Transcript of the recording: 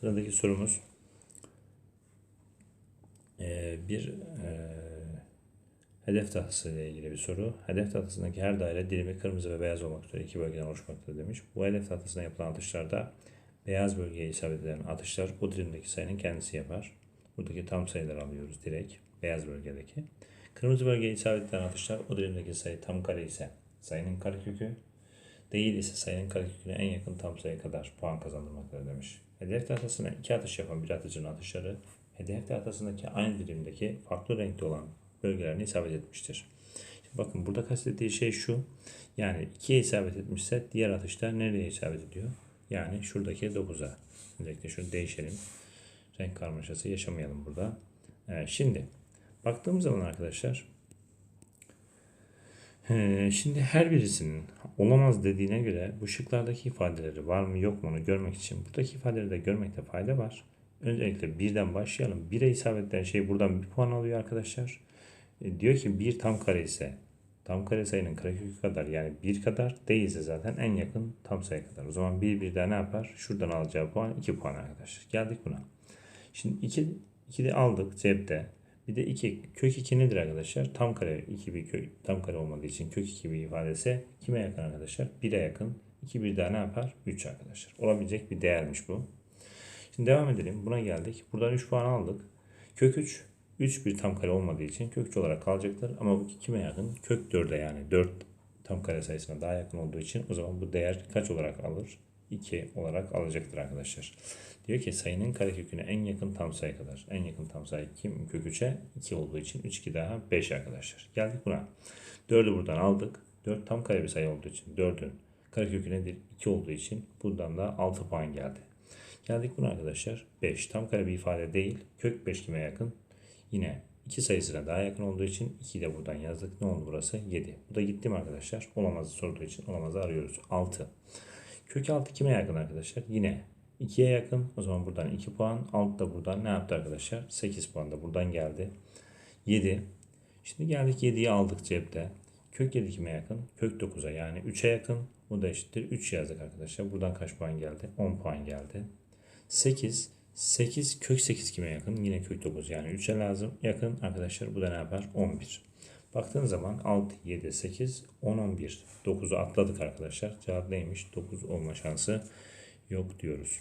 Sıradaki sorumuz eee, bir eee, hedef tahtası ile ilgili bir soru. Hedef tahtasındaki her daire dilimi kırmızı ve beyaz olmak üzere iki bölgeden oluşmaktadır demiş. Bu hedef tahtasına yapılan atışlarda beyaz bölgeye isabet eden atışlar o dilimdeki sayının kendisi yapar. Buradaki tam sayıları alıyoruz direkt beyaz bölgedeki. Kırmızı bölgeye isabet eden atışlar o dilimdeki sayı tam kare ise sayının karekökü değil ise sayının kareköküne en yakın tam sayı kadar puan kazandırmaktadır demiş. Hedef tahtasına iki atış yapan bir atıcının atışları hedef tahtasındaki aynı dilimdeki farklı renkte olan bölgelerine isabet etmiştir. Şimdi bakın burada kastettiği şey şu. Yani 2'ye isabet etmişse diğer atışlar nereye isabet ediyor? Yani şuradaki 9'a. Öncelikle şunu değişelim. Renk karmaşası yaşamayalım burada. Evet, şimdi baktığımız zaman arkadaşlar Ee, Şimdi her birisinin olamaz dediğine göre bu şıklardaki ifadeleri var mı yok mu onu görmek için buradaki ifadeleri de görmekte fayda var. Öncelikle birden başlayalım. 1'e isabet eden şey buradan bir puan alıyor arkadaşlar. E, diyor ki 1 tam kare ise tam kare sayının karekökü kadar yani 1 kadar değilse zaten en yakın tam sayı kadar. O zaman 1 bir daha ne yapar? Şuradan alacağı puan 2 puan arkadaşlar. Geldik buna. Şimdi 2 2 de aldık cepte. Bir de 2 kök 2 nedir arkadaşlar? Tam kare 2 bir kök tam kare olmadığı için kök 2 bir ifadesi kime yakın arkadaşlar? 1'e yakın. 2 bir daha ne yapar? 3 arkadaşlar. Olabilecek bir değermiş bu. Şimdi devam edelim. Buna geldik. Buradan 3 puan aldık. Kök 3 3 bir tam kare olmadığı için kök 3 olarak kalacaktır. Ama bu kime yakın? Kök 4'e yani 4 tam kare sayısına daha yakın olduğu için o zaman bu değer kaç olarak alır? 2 olarak alacaktır arkadaşlar. Diyor ki sayının kareköküne en yakın tam sayı kadar. En yakın tam sayı kim? Kök 3'e 2 olduğu için 3 2 daha 5 arkadaşlar. Geldik buna. 4'ü buradan aldık. 4 tam kare bir sayı olduğu için 4'ün karekökü nedir? 2 olduğu için buradan da 6 puan geldi. Geldik buna arkadaşlar. 5 tam kare bir ifade değil. Kök 5 kime yakın? Yine 2 sayısına daha yakın olduğu için 2'yi de buradan yazdık. Ne oldu burası? 7. Bu da gitti mi arkadaşlar? Olamazı sorduğu için olamazı arıyoruz. 6. Kök 6 kime yakın arkadaşlar? Yine 2'ye yakın. O zaman buradan 2 puan. Alt da buradan ne yaptı arkadaşlar? 8 puan da buradan geldi. 7. Şimdi geldik 7'yi aldık cepte. Kök 7 kime yakın? Kök 9'a yani 3'e yakın. Bu da eşittir. 3 yazdık arkadaşlar. Buradan kaç puan geldi? 10 puan geldi. 8. 8 kök 8 kime yakın? Yine kök 9 yani 3'e lazım. Yakın arkadaşlar bu da ne yapar? 11. Baktığın zaman 6, 7, 8, 10, 11. 9'u atladık arkadaşlar. Cevap neymiş? 9 olma şansı yok diyoruz.